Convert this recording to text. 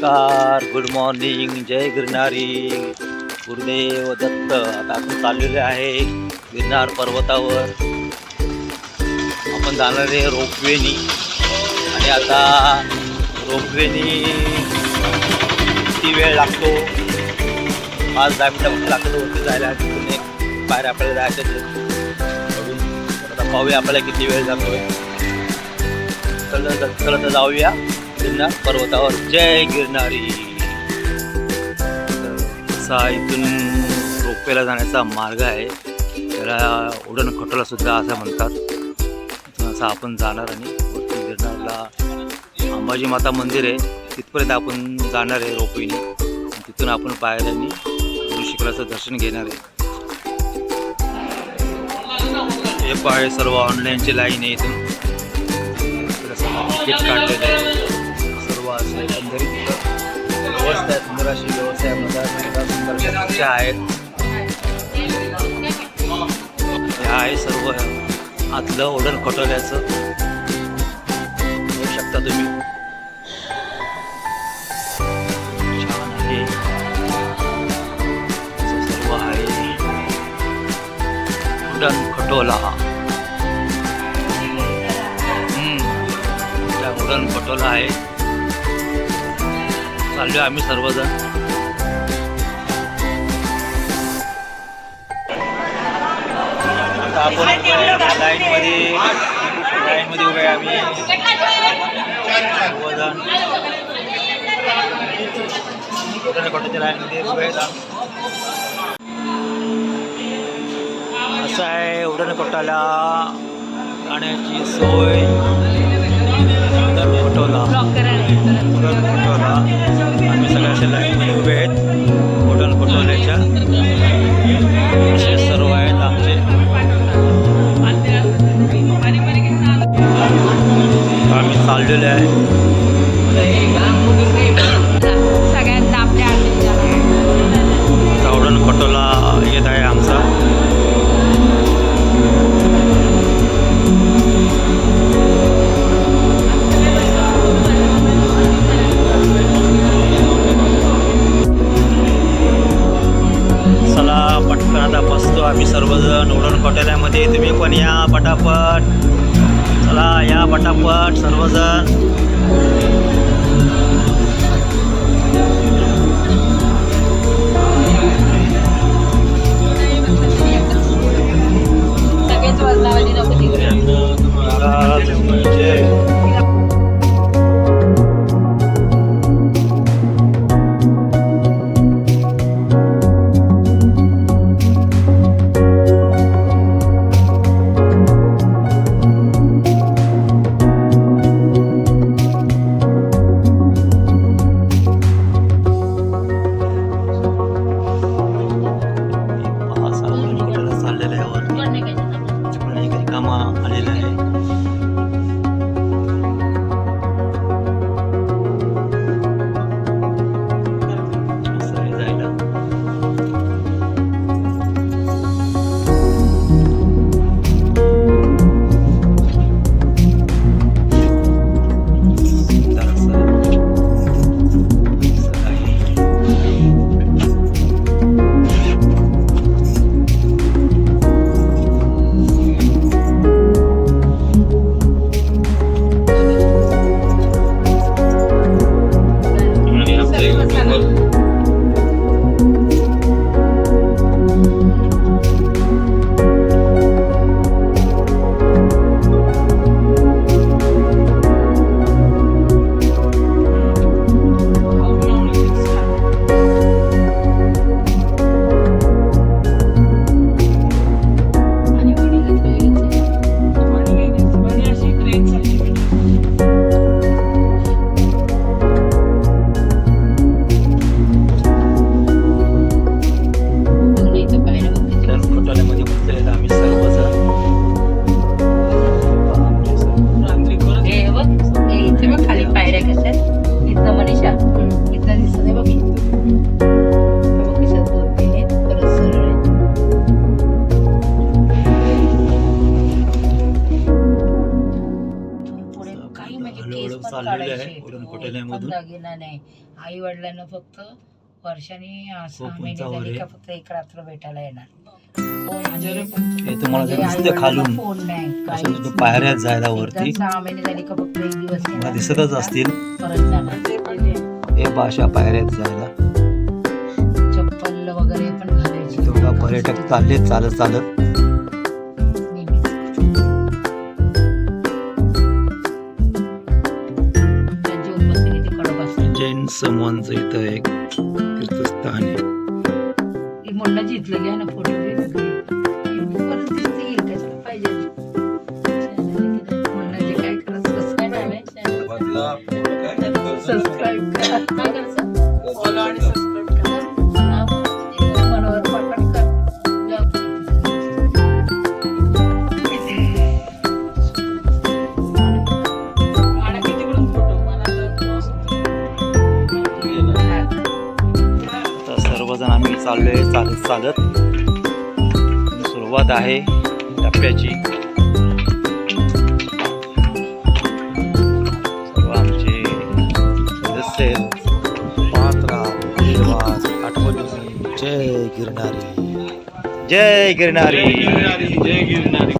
नमस्कार good morning जय गिरणारी गुरुदेव दत्त आता आपण चाललेले आहे गिरनार पर्वतावर. आपण जाणार आहे रोपवेनी. आणि आता रोपवेनी किती वेळ लागतो? पाच दहा मिनटं लागतो जायला. आणि तिथून एक बाहेर आपल्याला जायचं आता पाहूया आपल्याला किती वेळ जातोय. चल तर- तर जाऊया. गिरनार पर्वतावर. जय गिरणारी असा इथून रोपवेला जाण्याचा मार्ग आहे. त्याला उडण खटोला सुद्धा असं म्हणतात. इथून असं आपण जाणार आणि वरती गिरनारला अंबाजी माता मंदिर आहे. तिथपर्यंत आपण जाणार आहे रोपवेने. तिथून आपण पायऱ्यांनी गुरु शिखराचं दर्शन घेणार आहे. हे पाय सर्व ऑनलाईनची लाईन आहे इथून. तिकीट काढलेलं व्यवस्था आहेत. हे आहे सर्व आतलं ओढण खटवल्याचं बघू शकता तुम्ही. छान आहे. सर्व आहे. ओढण खटोला हम्म. उडण खटोला आहे. चाललोय आम्ही सर्वजण. आता आपण लाईन मध्ये लाईन मध्ये उभे आम्ही. सर्वजण. उडण खटोच्या लाईन मध्ये उभे आहेत असं आहे उडण खटाला गाण्याची सोय. उडण खटोला उडण खटोला आम्ही सगळ्या अशा लाईनमध्ये उभे आहेत. असे सर्व आहेत आमचे. आम्ही सर्वजण उडण खटोल्यामध्ये तुम्ही पण या पटापट. चला या पटापट सर्वजण. खटोला चाललेला आहे हो, कोटेल्यामधून. दागिना नाही. आई वडिलांना फक्त वर्षाने सहा खूप महिने फक्त एक रात्र भेटायला येणार. हे तुम्हाला म्हणजे खालून. फोन नाही असं काहीच तिथं पायऱ्या आहेत जायला वरती. सहा महिने झाली का फक्त एक दिवस मला येणार. दिसतच असतील. हे भाषा पायऱ्या आहेत जायला. चप्पल वगैरे पण घालायची. तेवढा पर्यटक चाललेत चालत चालत. जैन इथं एक तीर्थस्थान आहे. ती मोठा जिथलं घ्या ना फोटो. सर्वजण आम्ही चाललोय चालत चालत. सुरुवात आहे टप्प्याची. सर्व आमचे सदस्य आहेत. जय गिरणारी जय गिरणारी जय गिरणारी